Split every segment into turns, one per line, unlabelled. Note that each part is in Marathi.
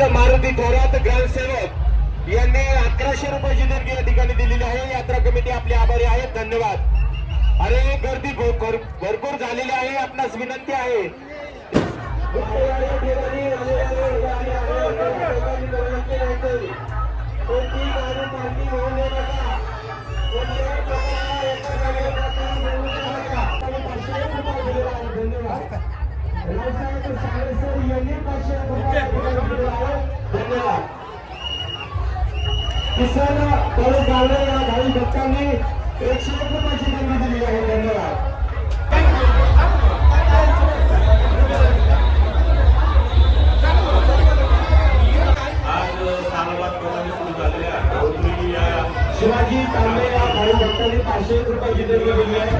गणपती थोरात ग्रामसेवक यांनी अकराशे रुपयाची देणगी या ठिकाणी दिलेली आहे. यात्रा कमिटी आपले आभारी आहेत. धन्यवाद. अरे गर्दी भरपूर झालेली आहे. आपणास विनंती आहे. किसन गावडे या भाई भक्तांनी एकशे एक रुपयाची देणगी दिली आहे. धन्यवाद. शिवाजी तांबे या भाई भक्तांनी पाचशे एक रुपयाची देणगी दिली आहे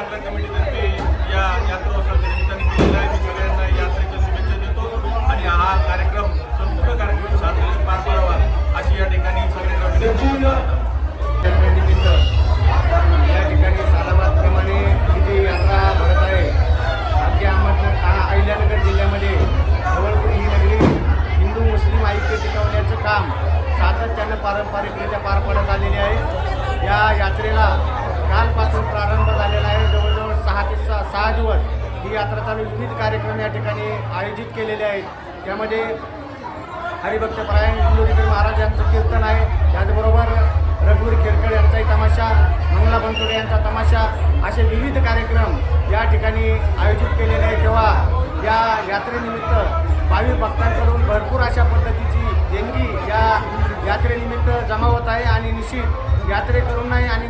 यात्रा कमिटीतर्फे या यात्रोत्सवाच्या निमित्ताने केलेलं आहे. मी सगळ्यांना यात्रेच्या शुभेच्छा देतो. आणि हा कार्यक्रम संपूर्ण कार्यक्रम शांततेने पार पडावा अशी या ठिकाणी सगळ्यांना विनंती करतो.
यात्रेनिमित्त या ठिकाणी सालाबादप्रमाणे किती यात्रा भरत आहे? आमच्या अहमदनगर आ- अहिल्यानगर जिल्ह्यामध्ये जवळपूर ही नगरी हिंदू मुस्लिम ऐक्य टिकवण्याचं काम सातत्यानं पारंपरिकरित्या पार पडत आलेले आहे. या यात्रेला ही यात्रा चालू विविध कार्यक्रम या ठिकाणी आयोजित केलेले आहेत. त्यामध्ये हरिभक्त परायण इंदोरीकर महाराज यांचं कीर्तन आहे. त्याचबरोबर रघुवीर खेरकर यांचाही तमाशा मंगला बनसोडे यांचा तमाशा असे विविध कार्यक्रम या ठिकाणी आयोजित केलेले आहे तेव्हा या यात्रेनिमित्त भावी भक्तांकडून भरपूर अशा पद्धतीची देणगी या यात्रेनिमित्त जमा होत आहे आणि निश्चित यात्रेकरूंनाही आणि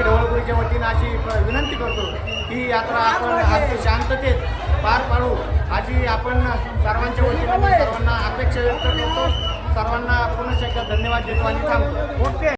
कमिटी ढवळपुरीच्या वतीनं अशी विनंती करतो ही यात्रा आपण शांततेत पार पाडू. अशी आपण सर्वांच्या वतीनं सर्वांना अपेक्षा व्यक्त करतो. सर्वांना पुन्हा एकदा धन्यवाद देतो आणि थांबतो. ओके.